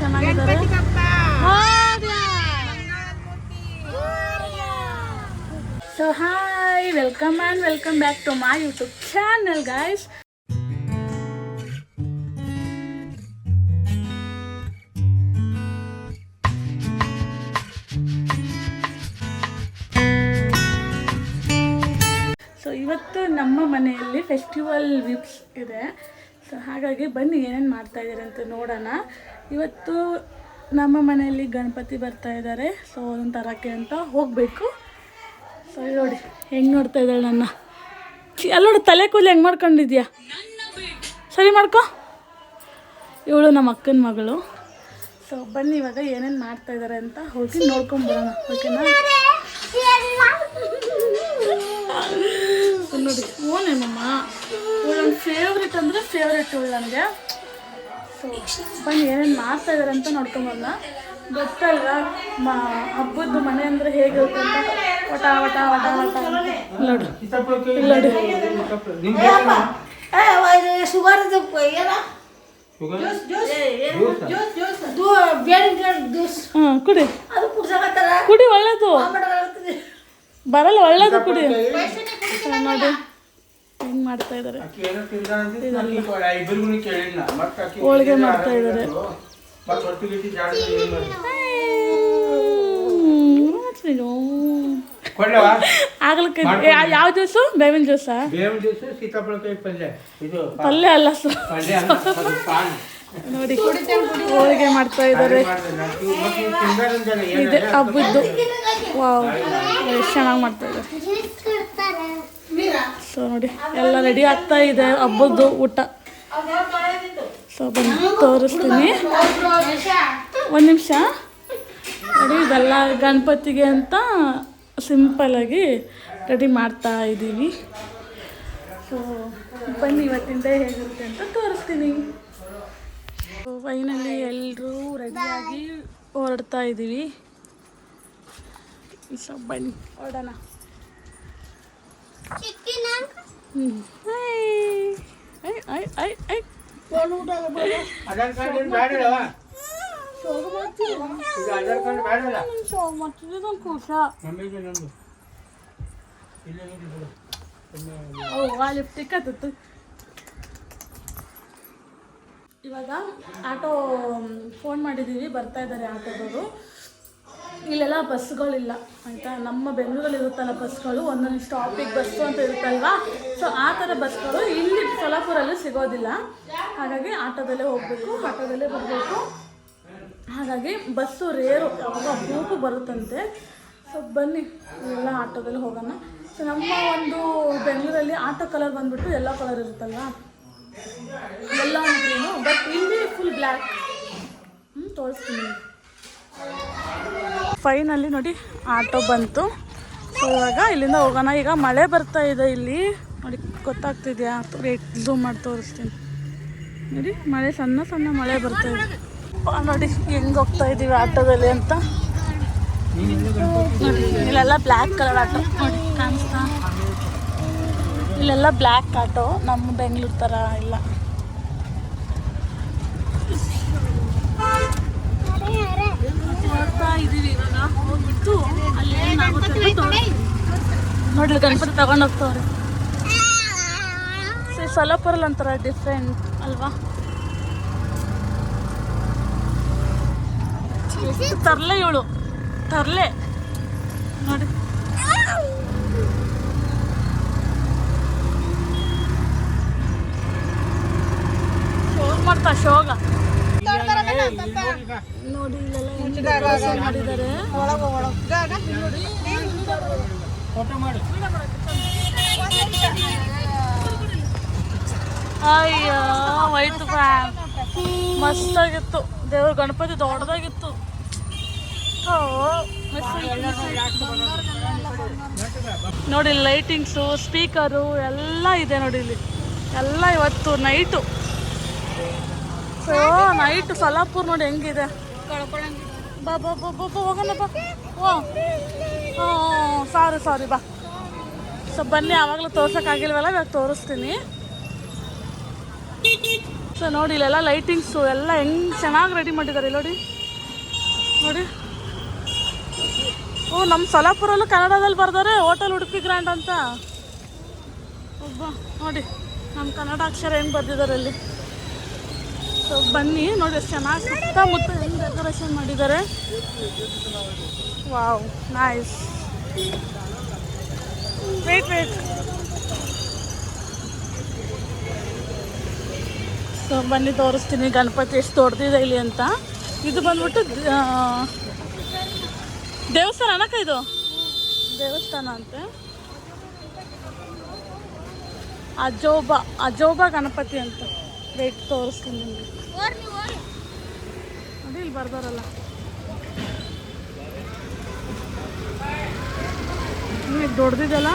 ಚೆನ್ನಾಗಿದ್ದಾರೆ so hi welcome and welcome back to my YouTube channel guys so ಇವತ್ತು ನಮ್ಮ ಮನೆಯಲ್ಲಿ ಫೆಸ್ಟಿವಲ್ ವಿಪ್ಸ್ ಇದೆ. ಸೊ ಹಾಗಾಗಿ ಬನ್ನಿ ಏನೇನು ಮಾಡ್ತಾ ಇದ್ದಾರೆ ಅಂತ ನೋಡೋಣ. ಇವತ್ತು ನಮ್ಮ ಮನೆಯಲ್ಲಿ ಗಣಪತಿ ಬರ್ತಾ ಇದ್ದಾರೆ. ಸೊ ಅದನ್ನು ತರೋಕ್ಕೆ ಅಂತ ಹೋಗಬೇಕು. ಸೊ ನೋಡಿ, ಹೆಂಗೆ ನೋಡ್ತಾ ಇದ್ದಾಳೆ ನನ್ನ. ಅಲ್ಲ ನೋಡಿ ತಲೆ ಕೂದಲು ಹೆಂಗೆ ಮಾಡ್ಕೊಂಡಿದ್ಯಾ? ಸರಿ ಮಾಡ್ಕೊ. ಇವಳು ನಮ್ಮ ಅಕ್ಕನ ಮಗಳು. ಸೊ ಬನ್ನಿ, ಇವಾಗ ಏನೇನು ಮಾಡ್ತಾ ಇದ್ದಾರೆ ಅಂತ ಹೋಗಿ ನೋಡ್ಕೊಂಬರೋಣ ಓಕೆನಾ ನೋಡಿ ಓನೇನಮ್ಮ ಇವಳು ನನ್ನ ಫೇವ್ರೆಟ್ ಅಂದರೆ ಫೇವ್ರೇಟ್ ಇವಳು ನನಗೆ. ಸೊ ಬನ್ನಿ ಏನೇನು ಮಾಡ್ತಾ ಇದ್ದಾರೆ ಅಂತ ನೋಡ್ಕೊಂಬಲ್ಲ ಗೊತ್ತಲ್ಲ ಮ ಹಬ್ಬದ ಮನೆ ಅಂದ್ರೆ ಹೇಗಿರುತ್ತೆ ಅಂತ? ವಟ ವಟ ವಟ ವಟ ಅಂತ. ನೋಡಿ. ಶುಗರ್ ಕುಡಿ. ಕುಡಿ ಒಳ್ಳೇದು. ಬರಲ್ಲ ಒಳ್ಳೇದು ಕುಡಿ. ನೋಡಿ. ಹೆಂಗ್ ಮಾಡ್ತಾ ಆಕಿ ಹೋಳಿಗೆ ಮಾಡ್ತಾ ಇದಾರೆ. ಆಗ್ಲಕ್ಕೆ ಯಾವ ಜ್ಯೂಸು ಬೇವಿನ ಜ್ಯೂಸಾ ಬೇವಿನ ಜ್ಯೂಸು ಸೀತಾಫಲಕಾಯಿ ಪಲ್ಯ. ಇದು ಪಲ್ಯ ಅಲ್ಲ ಸೊ ನೋಡಿ. ಹೋಳಿಗೆ ಮಾಡ್ತಾ ಇದ್ದಾರೆ. ಇದೆ ಹಬ್ಬದ್ದು. ವಾವ್. ಎಷ್ಟು ಚೆನ್ನಾಗಿ ಮಾಡ್ತಾ ಇದ್ದಾರೆ. ಸೊ ನೋಡಿ, ಎಲ್ಲ ರೆಡಿ ಆಗ್ತಾ ಇದೆ ಹಬ್ಬದ್ದು ಊಟ. ಸೊ ಬಂದು ತೋರಿಸ್ತೀನಿ. ಒಂದು ನಿಮಿಷ. ನೋಡಿ, ಇದೆಲ್ಲ ಗಣಪತಿಗೆ ಅಂತ ಸಿಂಪಲಾಗಿ ರೆಡಿ ಮಾಡ್ತಾ ಇದ್ದೀವಿ. ಸೊ ಬನ್ನಿ, ಇವತ್ತಿಂದ ಹೇಗಿರುತ್ತೆ ಅಂತ ತೋರಿಸ್ತೀನಿ. ಫೈನಲಿ ಎಲ್ಲರೂ ರೆಡಿಯಾಗಿ ಹೊರಡ್ತಾ ಇದ್ದೀವಿ ಸೊ ಬನ್ನಿ ಹೊರಡೋಣ. ಹ್ಞೂ ಐ ಐ ಐ ಐ ಆಧಾರ್ ಕಾರ್ಡ್ ಏನ್ ಬ್ಯಾಡಲ್ಲವ? ಇದು ಆಧಾರ್ ಕಾರ್ಡ್ ಬ್ಯಾಡಲ್ಲ? ಕೂಸ ಮಮ್ಮಿಗೆ ನಂದು. ಇಲ್ಲೇ ಇದೆ ಬಿಡು. ಓ ಆ ಲಿಫ್ಟಿಗೆ ಹತ್ತಿತ್ತು ಇವಾಗ ಆಟೋ ಫೋನ್ ಮಾಡಿದ್ದೀವಿ ಬರ್ತಾ ಇದ್ದಾರೆ ಆಟೋದವರು. ಇಲ್ಲೆಲ್ಲ ಬಸ್ಗಳಿಲ್ಲ ಆಯಿತಾ ನಮ್ಮ ಬೆಂಗಳೂರಲ್ಲಿ ಇರುತ್ತಲ್ಲ ಬಸ್ಗಳು, ಒಂದೊಂದು ಸ್ಟಾಪಿಗೆ ಬಸ್ಸು ಅಂತ ಇರುತ್ತಲ್ವಾ? ಸೊ ಆ ಥರ ಬಸ್ಗಳು ಇಲ್ಲಿ ಸೊಲಾಪುರಲ್ಲಿ ಸಿಗೋದಿಲ್ಲ. ಹಾಗಾಗಿ ಆಟೋದಲ್ಲೇ ಹೋಗಬೇಕು, ಆಟೋದಲ್ಲೇ ಬರಬೇಕು. ಹಾಗಾಗಿ ಬಸ್ಸು ರೇರು ಅವಾಗ ಅಪರೂಪ ಬರುತ್ತಂತೆ. ಸೊ ಬನ್ನಿ, ಎಲ್ಲ ಆಟೋದಲ್ಲಿ ಹೋಗೋಣ. ಸೊ ನಮ್ಮ ಒಂದು ಬೆಂಗಳೂರಲ್ಲಿ ಆಟೋ ಕಲರ್ ಬಂದ್ಬಿಟ್ಟು ಎಲ್ಲೋ ಕಲರ್ ಇರುತ್ತಲ್ವಾ? ಎಲ್ಲೋ ಅಂದ್ರೇನು ಬಟ್ ಇಲ್ಲಿ ಫುಲ್ ಬ್ಲ್ಯಾಕ್ ಹ್ಞೂ ತೋರಿಸ್ತೀನಿ. ಫೈನಲ್ಲಿ ನೋಡಿ, ಆಟೋ ಬಂತು. ಸೊ ಇವಾಗ ಇಲ್ಲಿಂದ ಹೋಗೋಣ. ಈಗ ಮಳೆ ಬರ್ತಾ ಇದೆ ಇಲ್ಲಿ. ನೋಡಿ, ಗೊತ್ತಾಗ್ತಿದ್ಯಾ? ರೇಟ್ ಝೂಮ್ ಮಾಡಿ ತೋರಿಸ್ತೀನಿ. ನೋಡಿ, ಮಳೆ, ಸಣ್ಣ ಸಣ್ಣ ಮಳೆ ಬರ್ತಾ ಇದೆ. ನೋಡಿ, ಹೆಂಗೆ ಹೋಗ್ತಾ ಇದ್ದೀವಿ ಆಟೋದಲ್ಲಿ ಅಂತ. ನೋಡಿ, ಇಲ್ಲೆಲ್ಲ ಬ್ಲ್ಯಾಕ್ ಕಲರ್ ಆಟೋ. ನೋಡಿ, ಕಾಣಿಸ್ತಾ ಇಲ್ಲೆಲ್ಲ ಬ್ಲ್ಯಾಕ್ ಆಟೋ ನಮ್ಮ ಬೆಂಗಳೂರು ಥರ ಇಲ್ಲ. ಇವಾಗ. ಹೋಗ್ಬಿಟ್ಟು ಅಲ್ಲಿ ಏನಾಗುತ್ತೆ ಅಂತ ತೋರಿಸ್ತೀನಿ. ನೋಡಿ ಇಲ್ಲಿ ಗಣಪತಿ ತಗೊಂಡು ಹೋಗ್ತವ್ರೆ. ಸೊಲಾಪುರಲ್ಲಿ ಒಂಥರ ಡಿಫ್ರೆಂಟ್ ಅಲ್ವಾ? ತರ್ಲೆ ಇವಳು. ತರ್ಲೆ. ನೋಡಿ ಶೋಗ್ ಮಾಡ್ತಾ ಶೋಗ. ನೋಡಿ ಮಾಡಿದ್ದಾರೆ ಅಯ್ಯೋ, ಹೋಯ್ತು ಮಸ್ತಾಗಿತ್ತು. ದೇವ್ರ ಗಣಪತಿ ದೊಡ್ಡದಾಗಿತ್ತು. ನೋಡಿ ಲೈಟಿಂಗ್ಸು ಸ್ಪೀಕರು ಎಲ್ಲ ಇದೆ ನೋಡಿ ಇಲ್ಲಿ. ಎಲ್ಲ ಇವತ್ತು ನೈಟು ನೈಟ್ ಸಲಾಪುರ್ ನೋಡಿ ಹೆಂಗಿದೆ. ಬಾ ಬಾ ಬಾ ಬಾ ಬಾ, ಹೋಗೋಣ ಬಾ. ಓ ಸಾರಿ ಸಾರಿ ಬಾ. ಸೊ ಬನ್ನಿ, ಆವಾಗಲೂ ತೋರ್ಸೋಕ್ಕಾಗಿಲ್ವಲ್ಲ ಇವಾಗ ತೋರಿಸ್ತೀನಿ. ಸೊ ನೋಡಿ, ಇಲ್ಲೆಲ್ಲ ಲೈಟಿಂಗ್ಸು ಎಲ್ಲ ಹೆಂಗ್ ಚೆನ್ನಾಗಿ ರೆಡಿ ಮಾಡಿದ್ದಾರೆ ನೋಡಿ. ನೋಡಿ. ಓ ನಮ್ಮ ಸೊಲಾಪುರಲ್ಲೂ ಕನ್ನಡದಲ್ಲಿ ಬರ್ದವ್ರೆ ಹೋಟೆಲ್ ಉಡುಪಿ ಗ್ರ್ಯಾಂಡ್ ಅಂತ. ಒಬ್ಬ ನೋಡಿ. ನಮ್ಮ ಕನ್ನಡ ಅಕ್ಷರ ಹೆಂಗೆ ಬರ್ದಿದ್ದಾರೆ ಅಲ್ಲಿ. ಸೊ ಬನ್ನಿ, ನೋಡಿ ಎಷ್ಟು ಚೆನ್ನಾಗಿ ಸುತ್ತಮುತ್ತ ಹೆಂಗೆ ಡೆಕೋರೇಷನ್ ಮಾಡಿದ್ದಾರೆ. Wow, nice. Wait wait so ಬನ್ನಿ, ತೋರಿಸ್ತೀನಿ. ಗಣಪತಿ ಎಷ್ಟು ದೊಡ್ಡದಿದೆ ಇಲ್ಲಿ ಅಂತ. ಇದು ಬಂದ್ಬಿಟ್ಟು ದೇವಸ್ಥಾನ ಅನಕ ಇದು? ದೇವಸ್ಥಾನ ಅಂತೆ. ಅಜೋಬಾ ಅಜೋಬಾ ಗಣಪತಿ ಅಂತ. ರೇಟ್ ತೋರಿಸ್ತೀನಿ ನಿಮಗೆ. ನೋಡಿ ಇಲ್ಲಿ ಬರ್ದಾರಲ್ಲ. ಇದು ದೊಡ್ಡದಿದೆಲ್ಲ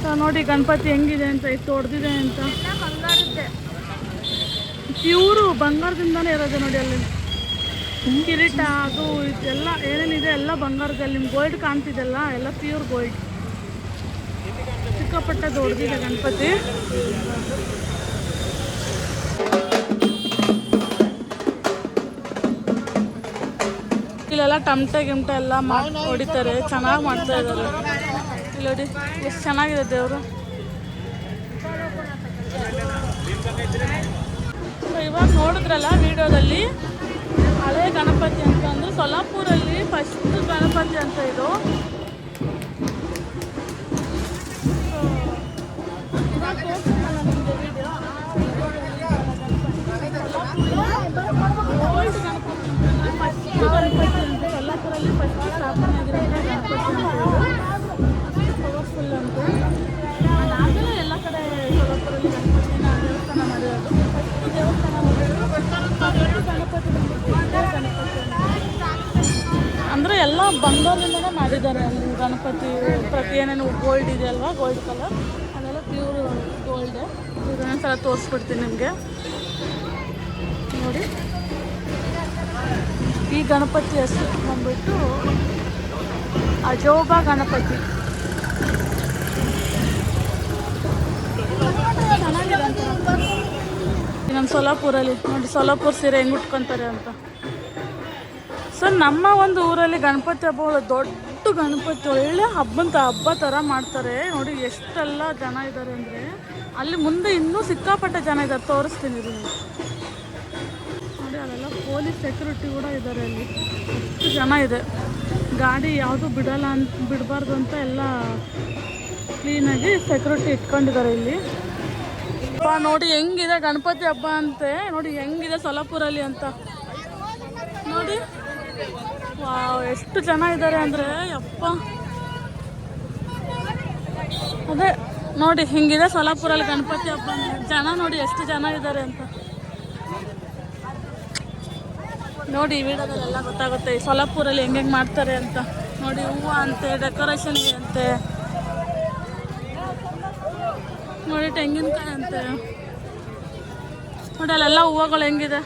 ಸೊ ನೋಡಿ ಗಣಪತಿ ಹೆಂಗಿದೆ ಅಂತ ಇದು ದೊಡ್ಡದಿದೆ ಅಂತ. ಪ್ಯೂರು ಬಂಗಾರದಿಂದಾನೆ ಇರೋದು ನೋಡಿ ಅಲ್ಲಿ. ಕಿರೀಟ ಅದು ಇದೆಲ್ಲ ಏನೇನಿದೆ ಎಲ್ಲ ಬಂಗಾರದಲ್ಲಿ ನಿಮ್ಗೆ ಗೋಲ್ಡ್ ಕಾಣ್ತಿದೆಲ್ಲ ಎಲ್ಲ ಪ್ಯೂರ್ ಗೋಲ್ಡ್ ಸಿಕ್ಕಾಪಟ್ಟೆ ದೊಡ್ಡದಿದೆ ಗಣಪತಿ. ಇಲ್ಲೆಲ್ಲ ಟಮಟೆ ಗಿಮಟೆ ಎಲ್ಲ ಮಾಡಿ ಹೊಡಿತಾರೆ, ಚೆನ್ನಾಗಿ ಮಾಡ್ತಾ ಇದ್ದಾರೆ. ಇಲ್ಲಿ ಎಷ್ಟು ಚೆನ್ನಾಗಿದೆ ದೇವರು. ಇವಾಗ ನೋಡಿದ್ರಲ್ಲ ವಿಡಿಯೋದಲ್ಲಿ? ಹಳೆ ಗಣಪತಿ ಅಂತ ಅಂದ್ರೆ, ಸೊಲ್ಲಾಪುರಲ್ಲಿ ಫಸ್ಟ್ ಗಣಪತಿ ಅಂತ ಇದು. ಗಣಪತಿ ಗಣಪತಿ ಪವರ್ಫುಲ್ ಅಂತ ಎಲ್ಲ ಕಡೆ ದೇವಸ್ಥಾನ ಮಾಡಿರೋದು ದೇವಸ್ಥಾನ ಮಾಡಿರೋದು ಗಣಪತಿ ಗಣಪತಿ. ಅಂದರೆ ಎಲ್ಲ ಬಂಗಾರದಿಂದನೇ ಮಾಡಿದ್ದಾರೆ ಅಲ್ಲಿ ಗಣಪತಿ. ಪ್ರತಿ ಏನೇನು ಗೋಲ್ಡ್ ಇದೆ ಅಲ್ವಾ? ಗೋಲ್ಡ್ ಕಲರ್ ಅದೆಲ್ಲ ಪ್ಯೂರ್ ಗೋಲ್ಡ್ ಸಲ ತೋರಿಸ್ಬಿಡ್ತೀನಿ ನಿಮಗೆ. ನೋಡಿ. ಈ ಗಣಪತಿ ಹೆಸರು ಬಂದ್ಬಿಟ್ಟು ಅಜೋಬಾ ಗಣಪತಿ. ನಮ್ಮ ಸೊಲ್ಲಾಪುರಲ್ಲಿ ನೋಡಿ, ಸೊಲಾಪುರ ಸೀರೆ ಹೆಂಗೆ ಉಟ್ಕೊತಾರೆ ಅಂತ. ಸೊ ನಮ್ಮ ಒಂದು ಊರಲ್ಲಿ ಗಣಪತಿ ಹಬ್ಬ ದೊಡ್ಡ ಗಣಪತಿ, ಒಳ್ಳೆ ಹಬ್ಬಂತ ಹಬ್ಬ ಥರ ಮಾಡ್ತಾರೆ. ನೋಡಿ, ಎಷ್ಟೆಲ್ಲ ಜನ ಇದ್ದಾರೆ ಅಂದರೆ, ಅಲ್ಲಿ ಮುಂದೆ ಇನ್ನೂ ಸಿಕ್ಕಾಪಟ್ಟೆ ಜನ ಇದ್ದಾರೆ ತೋರಿಸ್ತೀನಿ ರೀ ನೋಡಿ ಅಲ್ಲೆಲ್ಲ ಪೊಲೀಸ್ ಸೆಕ್ಯೂರಿಟಿ ಕೂಡ ಇದ್ದಾರೆ ಅಲ್ಲಿ. ಅಷ್ಟು ಜನ ಇದೆ. ಗಾಡಿ ಯಾವುದು ಬಿಡಲ್ಲ ಅಂತ ಬಿಡಬಾರ್ದು ಅಂತ ಎಲ್ಲ ಕ್ಲೀನಾಗಿ ಸೆಕ್ಯೂರಿಟಿ ಇಟ್ಕೊಂಡಿದ್ದಾರೆ ಇಲ್ಲಿ. ಅಪ್ಪ, ನೋಡಿ ಹೆಂಗಿದೆ ಗಣಪತಿ ಹಬ್ಬ ಅಂತೆ. ನೋಡಿ ಹೆಂಗಿದೆ ಸೊಲಾಪುರಲ್ಲಿ ಅಂತ. ನೋಡಿ. ವಾವ್, ಎಷ್ಟು ಜನ ಇದ್ದಾರೆ ಅಂದರೆ ಅಪ್ಪ ಅದೇ, ನೋಡಿ ಹಿಂಗಿದೆ ಸೊಲಾಪುರಲ್ಲಿ ಗಣಪತಿ ಹಬ್ಬ. ಜನ ನೋಡಿ ಎಷ್ಟು ಜನ ಇದ್ದಾರೆ ಅಂತ. ನೋಡಿ, ವಿಡಿಯೋದಲ್ಲೆಲ್ಲ ಗೊತ್ತಾಗುತ್ತೆ ಸೊಲಾಪುರಲ್ಲಿ ಹೆಂಗೆ ಹೆಂಗೆ ಮಾಡ್ತಾರೆ ಅಂತ. ನೋಡಿ, ಹೂವು ಅಂತೆ ಡೆಕೋರೇಷನ್ಗೆ ಅಂತೆ. ನೋಡಿ, ತೆಂಗಿನಕಾಯಿ ಅಂತೆ. ನೋಡಿ, ಅಲ್ಲೆಲ್ಲ ಹೂವುಗಳು ಹೆಂಗಿದೆ.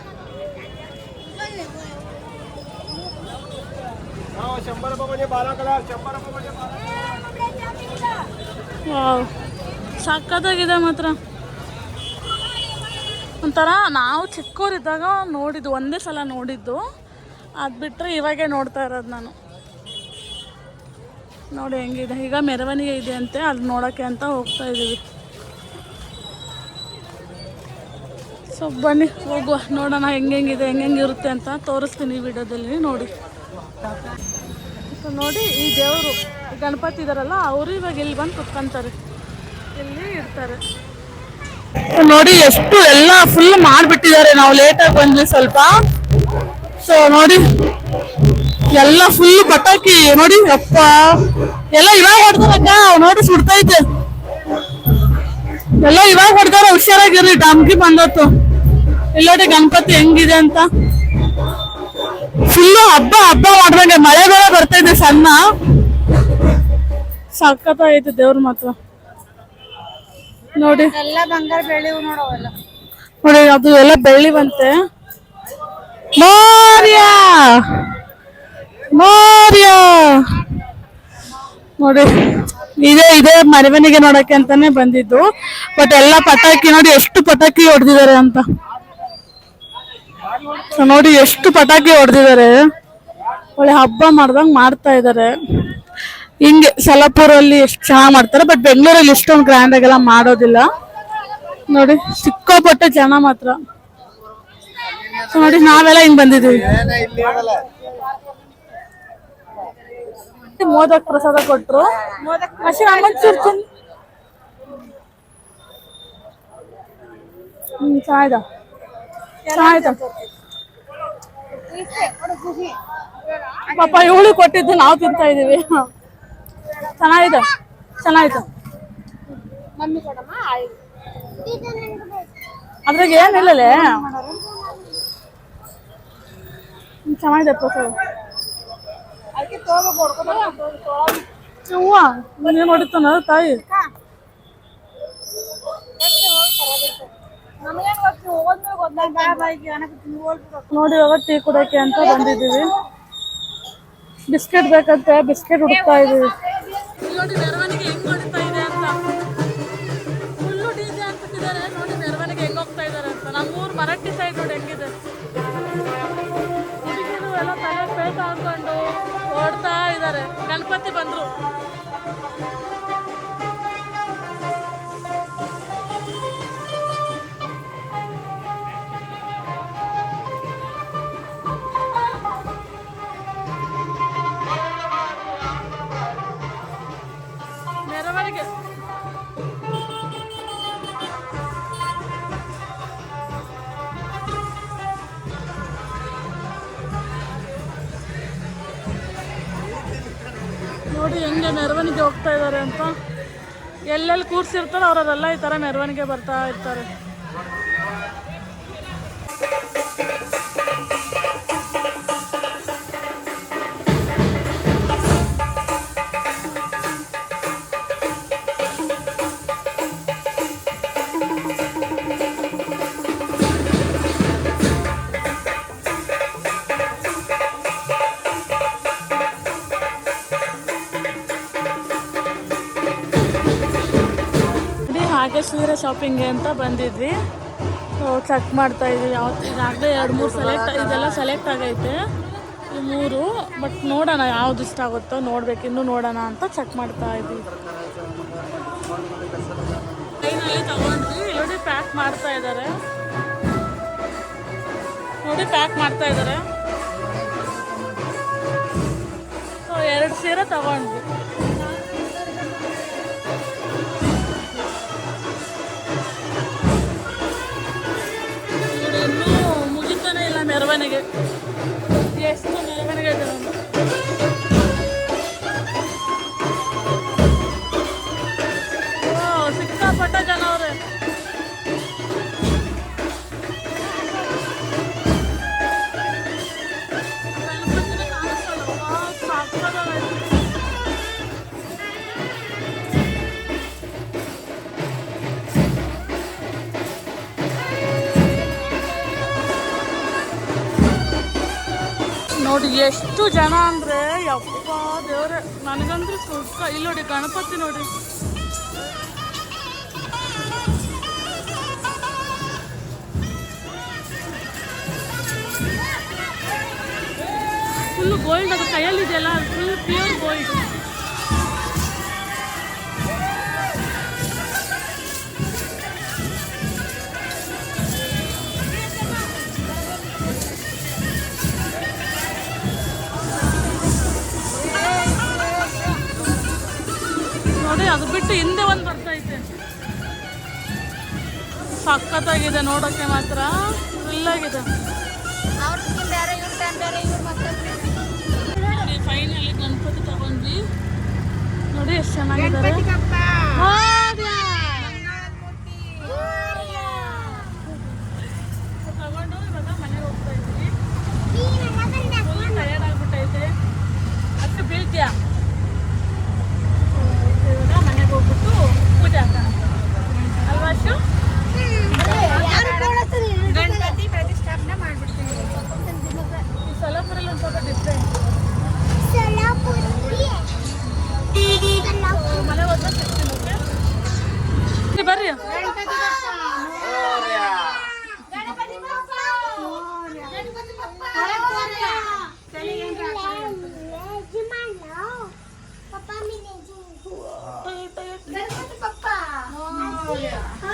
ಸಕ್ಕತ್ತಾಗಿದೆ ಮಾತ್ರ. ಒಂಥರ ನಾವು ಚಿಕ್ಕವರಿದ್ದಾಗ ನೋಡಿದ್ದು, ಒಂದೇ ಸಲ ನೋಡಿದ್ದು. ಅದು ಬಿಟ್ಟರೆ ಇವಾಗೆ ನೋಡ್ತಾ ಇರೋದು ನಾನು. ನೋಡಿ ಹೆಂಗಿದೆ. ಈಗ ಮೆರವಣಿಗೆ ಇದೆ ಅಂತೆ, ಅದು ನೋಡೋಕ್ಕೆ ಅಂತ ಹೋಗ್ತಾ ಇದ್ದೀವಿ ಸೊ ಬನ್ನಿ, ಹೋಗುವ. ನೋಡೋಣ ಹೆಂಗೆಂಗಿದೆ ಹೆಂಗೆ ಇರುತ್ತೆ ಅಂತ ತೋರಿಸ್ತೀನಿ ಈ ವಿಡಿಯೋದಲ್ಲಿ. ನೋಡಿ. ಸೊ ನೋಡಿ ಈ ದೇವರು ಗಣಪತಿ ಇದಾರಲ್ಲ, ಅವರು ಇವಾಗ ಇಲ್ಲಿ ಬಂದು ಕುತ್ಕೊಂತಾರೆ. ಇಲ್ಲಿ ಇರ್ತಾರೆ. ನೋಡಿ, ಎಷ್ಟು ಎಲ್ಲ ಫುಲ್ ಮಾಡಿಬಿಟ್ಟಿದ್ದಾರೆ. ನಾವು ಲೇಟಾಗಿ ಬಂದ್ವಿ ಸ್ವಲ್ಪ. ಸೊ ನೋಡಿ, ಎಲ್ಲ ಫುಲ್ ಪಟಾಕಿ, ನೋಡಿ ಅಪ್ಪ ಎಲ್ಲ ಇವಾಗ ಹೊಡ್ತಾರಕ್ಕ ನೋಡಿ ಸುಡ್ತೈತೆ. ಎಲ್ಲ ಇವಾಗ ಹೊಡ್ತಾರ ಹುಷಾರಾಗಿರ್ರಿ ಡಮ್ಕಿ ಬಂದತ್ತು. ಇಲ್ಲೋಡಿ ಗಣಪತಿ ಹೆಂಗಿದೆ ಅಂತ. ಫುಲ್ಲು ಹಬ್ಬ ಹಬ್ಬ ಮಾಡ್ದಂಗೆ, ಮಳೆ ಬೇರೆ ಇದೆ ಸಣ್ಣ. ಸಕ್ಕತ್ತಾಯ್ತು ದೇವ್ರ ಮಾತ್ರ. ನೋಡಿ. ಎಲ್ಲ ಬಂಗಾರ ಬೆಳಿವು ನೋಡವೆಲ್ಲ ನೋಡಿ ಅದು ಎಲ್ಲ ಬೆಳ್ಳಿ ಬಂತೆ. ಮೋರ್ಯ! ಮೋರ್ಯ! ನೋಡಿ ಇದೇ ಇದೇ ಮೆರವಣಿಗೆ ನೋಡಕ್ಕೆ ಅಂತಾನೆ ಬಂದಿದ್ದು. ಬಟ್ ಎಲ್ಲ ಪಟಾಕಿ ನೋಡಿ ಎಷ್ಟು ಪಟಾಕಿ ಹೊಡೆದಿದ್ದಾರೆ ಅಂತ. ನೋಡಿ ಎಷ್ಟು ಪಟಾಕಿ ಹೊಡೆದಿದ್ದಾರೆ. ಒಳ್ಳೆ ಹಬ್ಬ ಮಾಡ್ದಂಗ್ ಮಾಡ್ತಾ ಇದ್ದಾರೆ. ಹಿಂಗೆ ಸಲಪುರಲ್ಲಿ ಎಷ್ಟು ಚೆನ್ನಾಗಿ ಮಾಡ್ತಾರೆ ಬಟ್ ಬೆಂಗಳೂರಲ್ಲಿ ಇಷ್ಟೊಂದು ಗ್ರ್ಯಾಂಡ್ ಆಗೆಲ್ಲ ಮಾಡೋದಿಲ್ಲ. ನೋಡಿ, ಸಿಕ್ಕಾಪಟ್ಟೆ ಜನ ಮಾತ್ರ. ನೋಡಿ, ನಾವೆಲ್ಲ ಹಿಂಗ್ ಬಂದಿದೀವಿ ಮೋದಕ್ ಪ್ರಸಾದ ಕೊಟ್ರು. ಚಾಯ್ದ ಚೆನ್ನಾಯ್ತ ಪಾಪ, ಇವಳು ಕೊಟ್ಟಿದ್ದು ನಾವು ತಿಂತಾ ಇದೀವಿ. ಚೆನ್ನಾಗಿದೆ ಚೆನ್ನಾಗಿತ್ತು. ಅದ್ರಾಗ ಏನಿಲ್ಲ ಚೆನ್ನಾಗಿದೆ ಪ್ರಸಾದ ಹೂವ ನೀನ್ ಹೊಡಿತಾನ ತಾಯಿ? ನೋಡಿ ಇವಾಗ ಟೀ ಕುಡಕ್ಕೆ ಅಂತ ಬಂದಿದ್ದೀವಿ. ಬಿಸ್ಕೆಟ್ ಬೇಕಂತೆ ಬಿಸ್ಕೆಟ್ ಹುಡುಕ್ತಾ ಇದೀವಿ ಓಡ್ತಾ ಇದ್ದಾರೆ. ಗಣಪತಿ ಬಂದ್ರು. ಹೋಗ್ತಾ ಇದ್ದಾರೆ ಅಂತ. ಎಲ್ಲೆಲ್ಲಿ ಕೂರ್ಸಿರ್ತಾರೋ ಅವರೆಲ್ಲ ಈ ಥರ ಮೆರವಣಿಗೆ ಬರ್ತಾ ಇರ್ತಾರೆ. ಶಾಪಿಂಗ್ಗೆ ಅಂತ ಬಂದಿದ್ವಿ. ಚೆಕ್ ಮಾಡ್ತಾ ಇದ್ವಿ. ಯಾವ ಎರಡು ಮೂರು ಸೆಲೆಕ್ಟ್ ಇದೆಲ್ಲ ಸೆಲೆಕ್ಟ್ ಆಗೈತೆ. ಈ ಮೂರು. ಬಟ್ ನೋಡೋಣ ಯಾವ್ದು ಇಷ್ಟ ಆಗುತ್ತೋ ನೋಡ್ಬೇಕು. ಇನ್ನು ನೋಡೋಣ ಅಂತ ಚೆಕ್ ಮಾಡ್ತಾ ಇದ್ವಿ. ತಗೊಂಡ್ವಿ. ನೋಡಿ ಪ್ಯಾಕ್ ಮಾಡ್ತಾ ಇದ್ದಾರೆ ನೋಡಿ ಪ್ಯಾಕ್ ಮಾಡ್ತಾ ಇದ್ದಾರೆ ಸೊ ಎರಡು ಸೀರೆ ತಗೊಂಡ್ವಿ. ಮುಗಿತಾನೆ ಇಲ್ಲ ಮೆರವಣಿಗೆ ಎಷ್ಟು ಮೆರವಣಿಗೆ ಇದೆ ಒಂದು ಎಷ್ಟು ಜನ ಅಂದ್ರೆ, ಯಪ್ಪ ದೇವ್ರೆ, ನನಗಂದ್ರೆ ಸುಖ ಇಲ್ಲಿ ನೋಡಿ, ಗಣಪತಿ ನೋಡಿ. ಫುಲ್ ಗೋಲ್ಡ್ ಅದು ಕೈಯಲ್ಲಿ ಇದೆಯಲ್ಲ ಫುಲ್ ಪ್ಯೂರ್ ಗೋಲ್ಡ್ ಅದು ಬಿಟ್ಟು ಹಿಂದೆ ಒಂದು ಬರ್ತೈತೆ. ಸಖತ್ತಾಗಿದೆ ನೋಡೋಕೆ ಮಾತ್ರ. ಫುಲ್ಲಾಗಿದೆ ನೋಡಿ ಫೈನಲಿ ಗಣಪತಿ ತಗೊಂಡ್ವಿ. ನೋಡಿ ಎಷ್ಟು ಚೆನ್ನಾಗಿದ್ದಾರೆ ಹೌದಾ? ತಗೊಂಡು ಇವಾಗ ಮನೆಗೆ ಹೋಗ್ತಾ ಇದ್ವಿ ಫುಲ್ ಟಯರ್ಡ್ ಆಗ್ಬಿಟ್ಟೈತೆ ಅಷ್ಟು ಬೀಳ್ತೀಯಾ ಇವಾಗ ಮನೆಗೆ ಹೋಗ್ಬಿಟ್ಟು ಪೂಜೆ ಹಾಕೋಣ ಅಲ್ವಾ ಅಶು ಗಣಪತಿ ಪ್ರತಿಷ್ಠಾಪನೆ ಮಾಡ್ಬಿಡ್ತೀವಿ ಈ ಸಲಪುರಲ್ಲಿ ಒಂದು ಸ್ವಲ್ಪ ಡಿಫ್ರೆಂಟ್ ಮನೆ ಗಣಪತಿ ಪಪ್ಪ ಹಾ?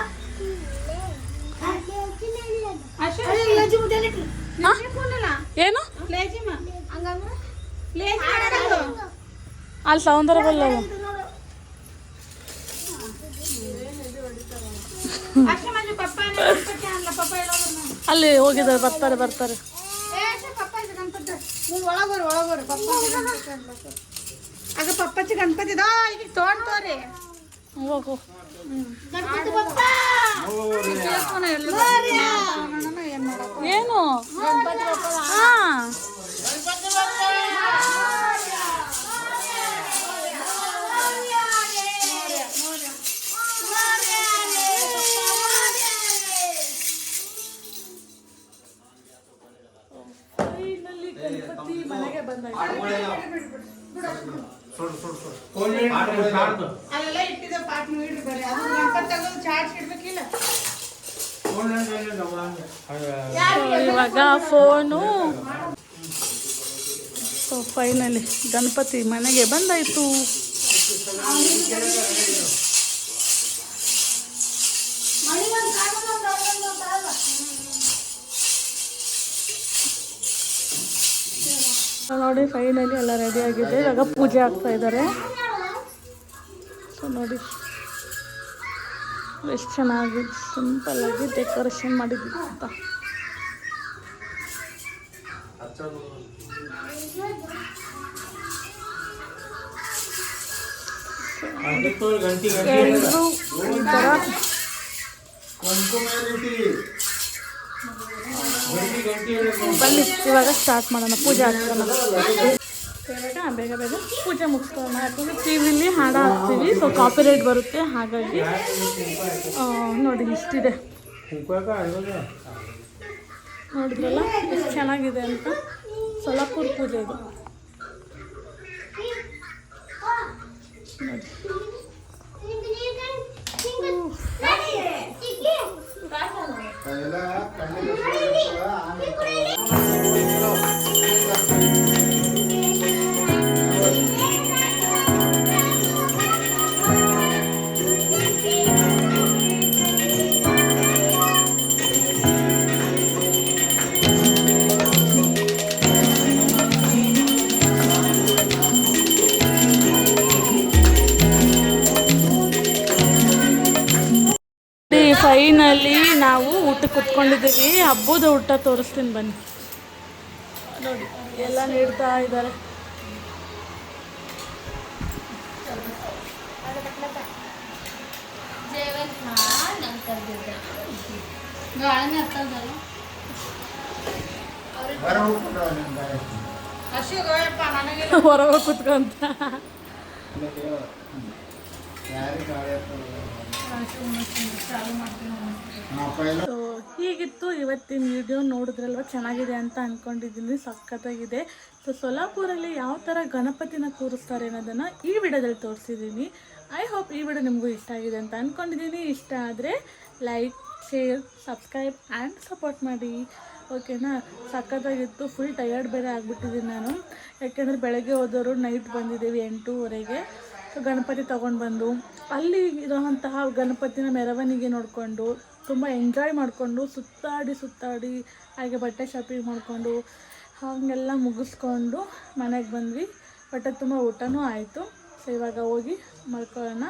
ಏನು? ಅಲ್ಲಿ ಸೌಂದರ್ಯ ಬಲ್ಲ ಅಲ್ಲ ಹೋಗಿದ್ದಾರೆ ಬರ್ತಾರೆ ಬರ್ತಾರೆ. ಒಳಗೋರಿ ಒಳಗೋರಿ ಪಪ್ಪ. ಆಗ ಪಪ್ಪಚ್ಚಿ ಗಣಪತಿ ಇದಾ. ಈಗ ತೊಗೊಂಡ್ತೋರಿ ಹೋಗು ಗಣಪತಿ ಪಪ್ಪ ಏನ್ ಅಲ್ಲೆಲ್ಲ ಇಟ್ಟಿದ್ದೆ ಪಾಟ್ ಅದು ಗಣಪತಿ ತೆಗೆದು ಚಾರ್ಜ್ ಇಡ್ಬೇಕಿಲ್ಲ. ಇವಾಗ ಫೋನು ಸೊ ಫೈನಲಿ ಗಣಪತಿ ಮನೆಗೆ ಬಂದಾಯ್ತು. ನೋಡಿ ಫೈನಲಿ ಎಲ್ಲ ರೆಡಿ ಆಗಿದೆ. ಇವಾಗ ಪೂಜೆ ಆಗ್ತಾ ಇದ್ದಾರೆ. ಸೊ ನೋಡಿ ಎಷ್ಟು ಚೆನ್ನಾಗಿ ಸಿಂಪಲ್ ಆಗಿ ಡೆಕೋರೇಷನ್ ಮಾಡಿದ್ವಿ ಅಂತ. ಎಲ್ಲರೂ ಈ ಥರ ಬನ್ನಿ ಇವಾಗ ಸ್ಟಾರ್ಟ್ ಮಾಡೋಣ. ಪೂಜೆ ಹಾಕ್ಸೋಣ ಬೇಗ ಬೇಗ ಪೂಜೆ ಮುಗಿಸ್ಕೊಳ್ಳೋಣ. ಯಾಕಂದರೆ ಟಿ ವಿಲಿ ಹಾಡು ಹಾಕ್ತೀವಿ. ಸೊ ಕಾಪಿರೈಟ್ ಬರುತ್ತೆ. ಹಾಗಾಗಿ ನೋಡಿ ಇಷ್ಟಿದೆ. ನೋಡಿದ್ರಲ್ಲ? ಎಷ್ಟು ಚೆನ್ನಾಗಿದೆ ಅಂತ? ಸೊಲಾಪುರ್ ಪೂಜೆ ಇದು. ನೋಡಿ. ಕುತ್ಕೊಂಡಿದ್ದೀವಿ ಹಬ್ಬದ ಊಟ ತೋರಿಸ್ತೀನಿ ಬನ್ನಿ. ನೋಡಿ. ಎಲ್ಲ ನೀಡ್ತಾ ಇದ್ದಾರೆ. ಹೊರಗೆ ಕುತ್ಕೊಂತ. ಸೊ ಹೀಗಿತ್ತು ಇವತ್ತಿನ ವಿಡಿಯೋ ನೋಡಿದ್ರಲ್ವ? ಚೆನ್ನಾಗಿದೆ ಅಂತ ಅಂದ್ಕೊಂಡಿದ್ದೀನಿ ಸಖತ್ತಾಗಿದೆ. ಸೊ ಸೊಲಾಪುರಲ್ಲಿ ಯಾವ ಥರ ಗಣಪತಿನ ಕೂರಿಸ್ತಾರೆ ಅನ್ನೋದನ್ನು ಈ ವಿಡಿಯೋದಲ್ಲಿ ತೋರಿಸಿದ್ದೀನಿ. ಐ ಹೋಪ್ ಈ ವಿಡಿಯೋ ನಿಮಗೂ ಇಷ್ಟ ಆಗಿದೆ ಅಂತ ಅಂದ್ಕೊಂಡಿದ್ದೀನಿ ಇಷ್ಟ ಆದರೆ like share subscribe and support ಮಾಡಿ. ಓಕೆನಾ ಸಖತ್ತಾಗಿತ್ತು. ಫುಲ್ ಟಯರ್ಡ್ ಬೇರೆ ಆಗಿಬಿಟ್ಟಿದ್ದೀನಿ ನಾನು. ಯಾಕೆಂದರೆ ಬೆಳಗ್ಗೆ ಹೋದವರು ನೈಟ್ ಬಂದಿದ್ದೀವಿ ಎಂಟೂವರೆಗೆ. ಸೊ ಗಣಪತಿ ತೊಗೊಂಡು ಬಂದು ಅಲ್ಲಿ ಇರೋವಂತಹ ಗಣಪತಿನ ಮೆರವಣಿಗೆ ನೋಡಿಕೊಂಡು ತುಂಬ ಎಂಜಾಯ್ ಮಾಡಿಕೊಂಡು ಸುತ್ತಾಡಿ ಸುತ್ತಾಡಿ ಹಾಗೆ ಬಟ್ಟೆ ಶಾಪಿಂಗ್ ಮಾಡಿಕೊಂಡು ಹಾಗೆಲ್ಲ ಮುಗಿಸ್ಕೊಂಡು ಮನೆಗೆ ಬಂದ್ವಿ. ಹೊಟ್ಟೆ ತುಂಬ ಊಟನೂ ಆಯಿತು. ಸೊ ಇವಾಗ ಹೋಗಿ ಮಲ್ಕೊಳ್ಳೋಣ.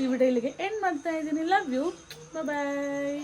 ಈ ವಿಡಿಯೋ ಇಲ್ಲಿಗೆ ಎಂಡ್ ಮಾಡ್ತಾ ಇದ್ದೀನಿ. Love you bye